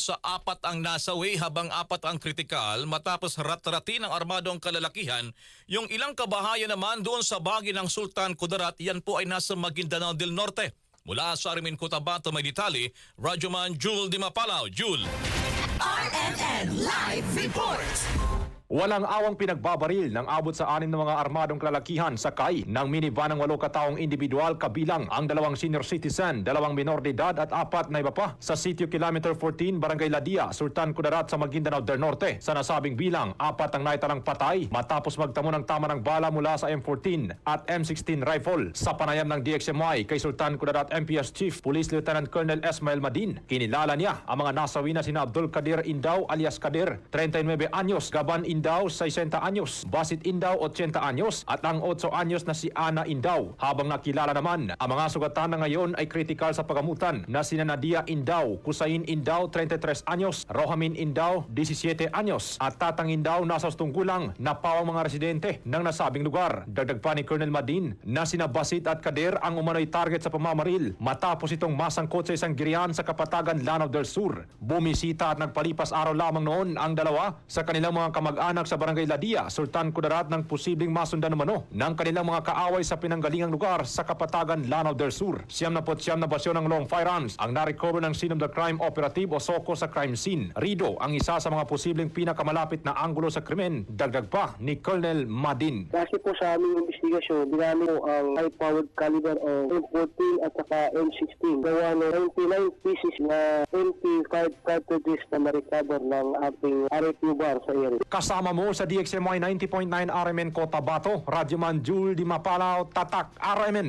sa apat ang nasawi habang apat ang kritikal matapos rat-ratin ng armadong kalalakihan. Yung ilang kabahayan naman doon sa bagi ng Sultan Kudarat, yan po ay nasa Maguindanao del Norte. Mula sa Arimin Cotabato may ditali, Radyoman Jul Di Mapalaw. Jul. RMN Live Report. Walang awang pinagbabaril ng abot sa anim na mga armadong kalalakihan sakay ng minivan ng walo kataong individual kabilang ang dalawang senior citizen, dalawang minor de edad at apat na iba pa sa sitio Kilometer 14, Barangay Ladia, Sultan Kudarat sa Maguindanao del Norte. Sa nasabing bilang, apat ang naitarang patay matapos magtamo ng tama ng bala mula sa M14 at M16 rifle. Sa panayam ng DXMY kay Sultan Kudarat MPS Chief Police Lieutenant Colonel Esmael Madin, kinilala niya ang mga nasawi na sina Abdul Kadir Indaw alias Kadir, 39 anyos, Gaban Indaw, 60 anyos, Basit Indaw, 80 anyos, at ang 8 anyos na si Ana Indaw. Habang nakilala naman, ang mga sugatan na ngayon ay kritikal sa pagamutan na sina Nadia Indaw, Kusain Indaw, 33 anyos, Rohamin Indaw, 17 anyos, at Tatang Indaw nasa tunggulang na pawang mga residente ng nasabing lugar. Dagdag pa ni Colonel Madin na sina Basit at Kadir ang umano'y target sa pamamaril matapos itong masangkot sa isang girian sa kapatagan Lanao del Sur. Bumisita at nagpalipas araw lamang noon ang dalawa sa kanilang mga kamag-anak sa Barangay Ladia, Sultan Kudarat ng posibleng masundan umano ng kanilang mga kaaway sa pinanggalingang lugar sa kapatagan Lanao del Sur. Siyam na po siyam na basyon ng long firearms ang narecover ng Scene of the Crime Operative o SOCO sa crime scene. Rido ang isa sa mga posibleng pinakamalapit na anggulo sa krimen. Dagdag pa ni Colonel Madin. Kasi po sa aming investigasyon, ginamit po ang high-powered caliber o M14 at saka M16. Gawa ng 99 pieces na MP5 cartridges na na-recover ng ating RFU bar sa area. Kasama mo sa DXMY 90.9 RMN Cotabato, Radyoman Jul Di Mapalaw, Tatak RMN.